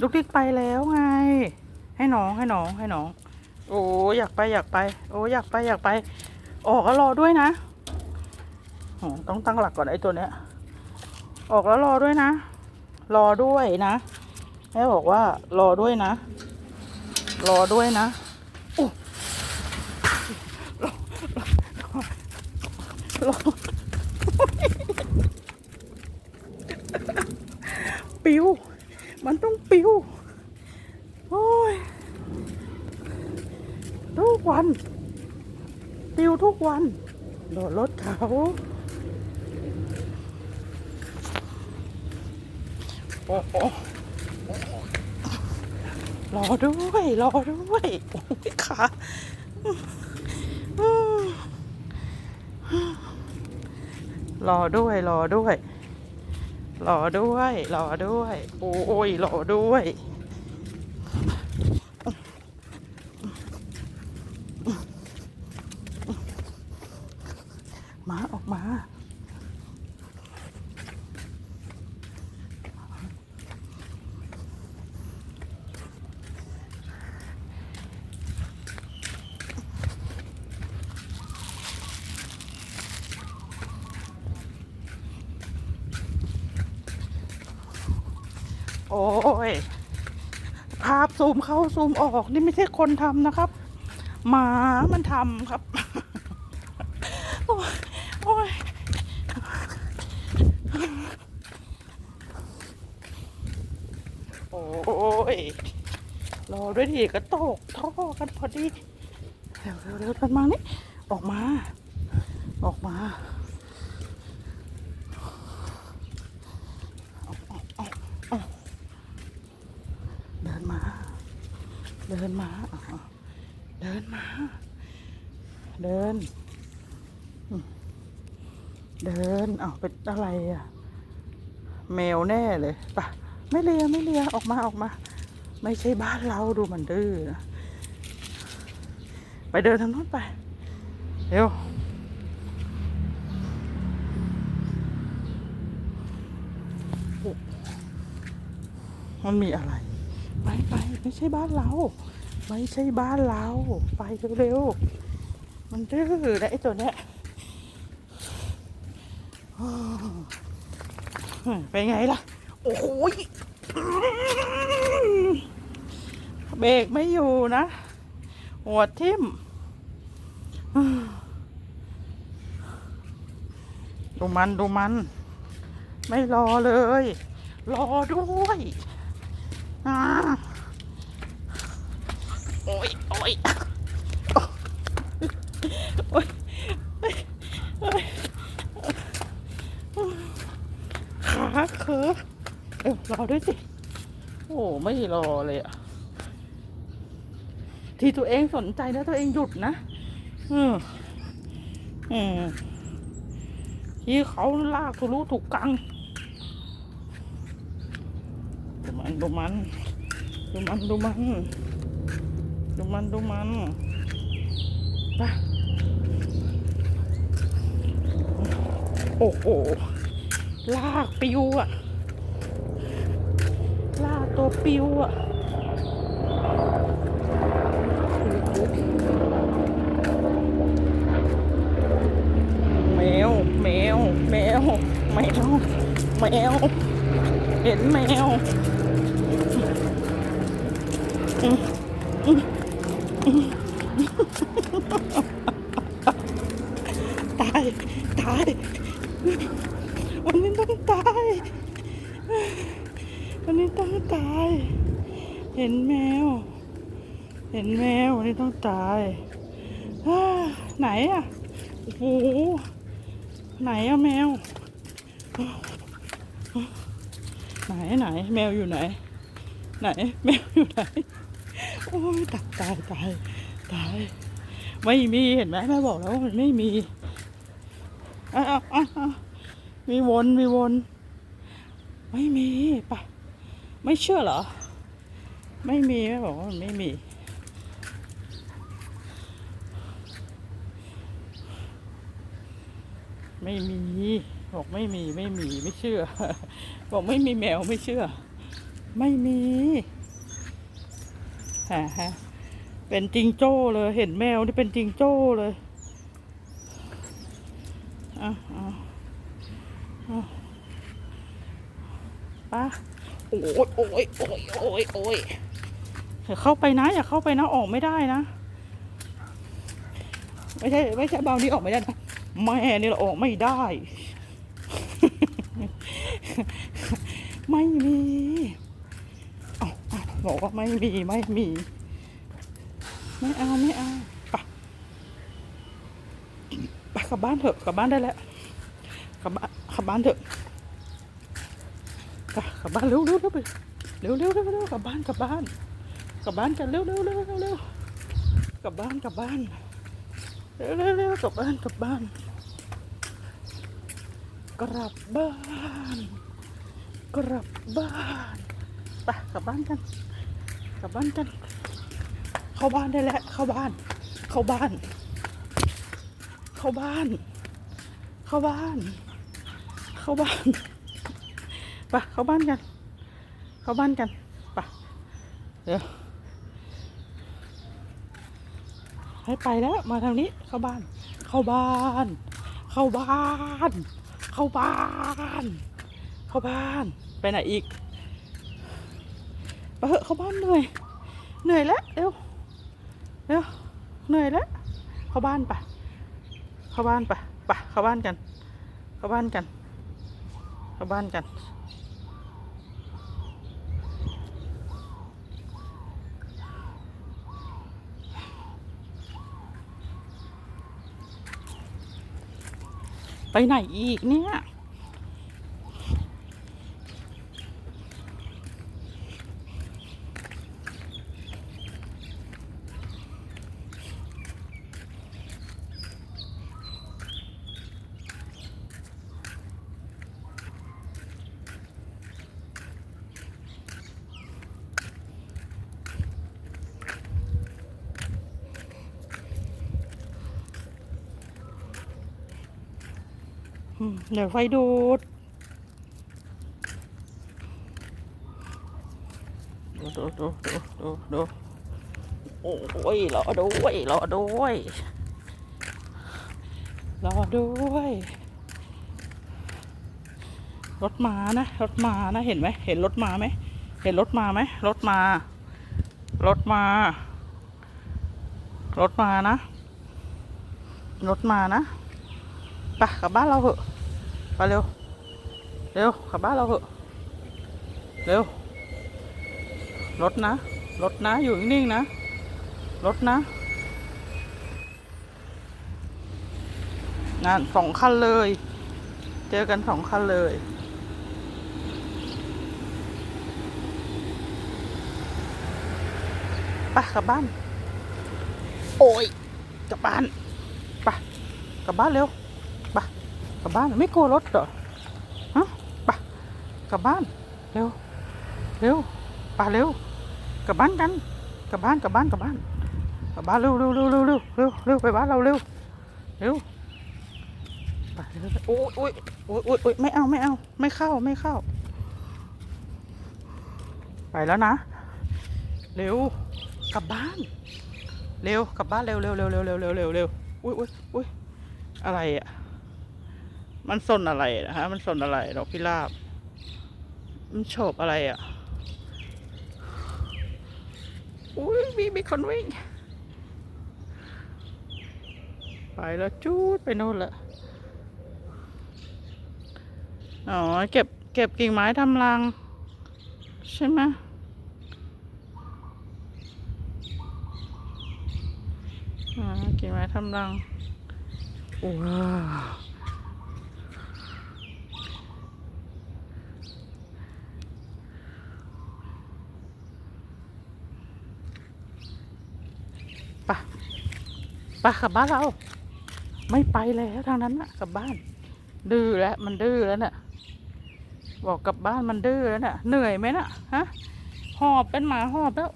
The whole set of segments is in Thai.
ลูกดิ๊กไปแล้วไง ให้น้องให้น้องให้น้อง โอ้อยากไปอยากไป โอ้อยากไปอยากไป ออกแล้วรอด้วยนะโอ้ต้องตั้งหลักก่อนไอ้ตัวเนี้ย ออกแล้วรอด้วยนะ รอด้วยนะแม่บอกว่ารอด้วยนะ รอด้วยนะรอรอรอปิว มันต้องปิว โอ้ย ทุกวัน ปิวทุกวัน โดดรถเขา โอ้โหรอด้วย รอด้วยโอ้ยขาอืมรอด้วยรอด้วยรอด้วยรอด้วย โอ้ยรอด้วย มาออกมา โอ้ย ภาพซูมเข้าซูมออกนี่ไม่ใช่คนทำนะครับ หมามันทำครับ โอ้ยโอ้ยโอ้ย รอด้วยทีก็ตกท่อกันพอดี เร็วเร็วเร็วกันมานี่ ออกมา ออกมาเอาเอาเอาเดินมา เดินมา เดินมา เดิน เดินอ้าวเป็นอะไรอะ แมวแน่เลยปะไม่เลียไม่เลียออกมาออกมา ไม่ใช่บ้านเราดูมันดื้อนะไปเดินทางโน้นไป เร็วมันมีอะไร ไปไปไม่ใช่บ้านเรา ไม่ใช่บ้านเรา ไปเร็วๆมันดื้อนะไอ้ตัวเนี้ยเป็นไงล่ะ โอ้โหเบรกไม่อยู่นะ หัวทิ่มดูมันดูมัน ไม่รอเลย รอด้วย โอ้ยโอ้ยโอ้ยขาเคือเออรอด้วยสิ โอ้ ไม่รอเลยอะที่ตัวเองสนใจแล้วตัวเองหยุดนะ อืมอืมที่เขาลากทุรุถูกกัง ดูมันดูมันดูมันดูมันดูมันดูมันไปโอ้โหลากปิวอะลากตัวปิวอะแมวแมวแมวแมวแมวเห็นแมว ตาย ตาย วันนี้ต้องตาย วันนี้ต้องตาย เห็นแมว เห็นแมว วันนี้ต้องตายไหนอะโอ้โห ไหนอะแมว ไหนไหน แมวอยู่ไหน ไหน แมวอยู่ไหน โอ้ยตายตายตายตายไม่มีเห็นไหมแม่บอกแล้วว่ามันไม่มีอะอะอะอะมีวนมีวน ไม่มีปะไม่เชื่อเหรอ ไม่มีแม่บอกว่ามันไม่มีไม่มีบอกไม่มีไม่มีไม่เชื่อ บอกไม่มีแมวไม่เชื่อ ไม่มี ฮะเป็นจิงโจ้เลย เห็นแมวนี่เป็นจิงโจ้เลยอะอะอะไป้าโอ้ยโอ้ยโอ้ยโอ้ยโอ้ยอย่าเข้าไปนะ อย่าเข้าไปนะ ออกไม่ได้นะ ไม่ใช่ ไม่ใช่เบานี้ออกไม่ได้นะแม่นี่เราออกไม่ได้ ไม่มีเอาเอา บอกว่าไม่มีไม่มี ไม่เอาไม่เอาไปไปกลับบ้านเถอะกลับบ้านได้แล้วกลับบ้านกลับบ้านเถอะไปกลับบ้านเร็วเร็วเร็วไปเร็วเร็วเร็วเร็วกลับบ้านกลับบ้านกลับบ้านกันเร็วเร็วเร็วเร็วเร็วกลับบ้านกลับบ้านเร็วเร็วเร็วกลับบ้านกลับบ้านกลับบ้านกลับบ้าน ไปกลับบ้านกัน กลับบ้านกัน เข้าบ้านได้แล้ว เข้าบ้าน เข้าบ้าน เข้าบ้าน เข้าบ้าน เข้าบ้านไปเข้าบ้านกัน เข้าบ้านกันไปเดี๋ยวให้ไปแล้ว มาทางนี้ เข้าบ้าน เข้าบ้าน เข้าบ้าน เข้าบ้าน เข้าบ้าน ไปไหนอีก ไปเถอะเข้าบ้านเหนื่อย เหนื่อยแล้วเร็วเร็วเหนื่อยแล้ว เข้าบ้านไปเข้าบ้านไปไปเข้าบ้านกัน เข้าบ้านกัน เข้าบ้านกัน ไปไหนอีกเนี่ย เดี๋ยวไฟดูดดูดูดูดูดูดูโอ้ยรอด้วยรอด้วยรอด้วยรถมานะรถมานะเห็นไหมเห็นรถมาไหมเห็นรถมาไหมรถมารถมารถมานะรถมานะไปกลับบ้านเราเหอะ ไปเร็ว เร็วกลับบ้านเราเหอะ เร็ว รถนะ รถนะ อยู่นิ่งๆนะ รถนะนั่นสองคันเลย เจอกันสองคันเลยไปกลับบ้าน โอ้ย กลับบ้านไปกลับบ้านเร็ว กลับบ้านไม่กลัวรถเหรอฮะปะกลับบ้านเร็วเร็วปะเร็วกลับบ้านกันกลับบ้านกลับบ้านกลับบ้านกลับบ้านเร็วเร็วเร็วเร็วเร็วเร็วเร็วไปบ้านเราเร็วเร็วปะเร็วโอ้ยโอ้ยโอ้ยโอ้ยไม่เอาไม่เอาไม่เข้าไม่เข้า ไปแล้วนะเร็วกลับบ้านเร็วกลับบ้านเร็วเร็วเร็วเร็วเร็วเร็วเร็วอุ้ยอุ้ยอุ้ยอะไรอะ มันสนอะไรนะฮะ มันสนอะไรดอกพิราบ มันโฉบอะไรอะ อุ้ยมีมีคนวิ่ง ไปแล้วจูดไปโน่นละ อ๋อ เก็บเก็บกิ่งไม้ทำรัง ใช่ไหมอ๋อกิ่งไม้ทำรังว้า ไปกลับบ้านเรา ไม่ไปแล้วทางนั้นนะกลับบ้าน ดื้อแล้วมันดื้อแล้วน่ะ บอกกลับบ้านมันดื้อแล้วน่ะ เหนื่อยไหมน่ะฮะหอบเป็นหมาหอบแล้ว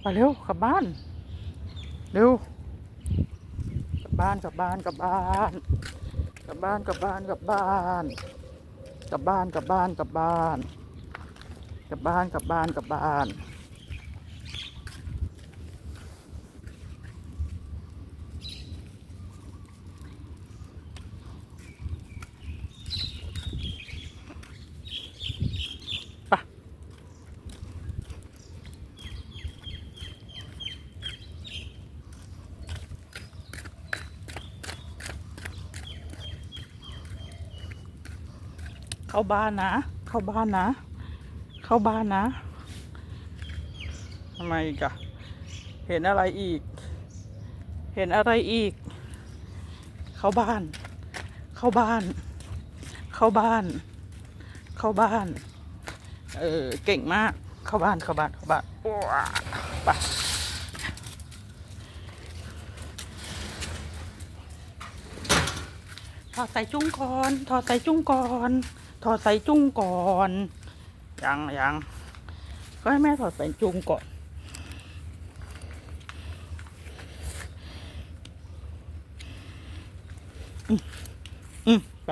ไปเร็วกลับบ้านเร็วกลับบ้านกลับบ้านกลับบ้านกลับบ้านกลับบ้านกลับบ้านกลับบ้านกลับบ้านกลับบ้านกลับบ้านกลับบ้านกลับบ้าน เข้าบ้านนะ เข้าบ้านนะ เข้าบ้านนะทำไมอีกอะเห็นอะไรอีก เห็นอะไรอีก เข้าบ้าน เข้าบ้าน เข้าบ้าน เข้าบ้าน เออเก่งมาก เข้าบ้าน เข้าบ้าน เข้าบ้านไปถอดใส่จุ้งก่อน ถอดใส่จุ้งก่อน ถอดใส่จุ้งก่อนยังยังก็ให้แม่ถอดใส่จุ้งก่อน อืมอืมไป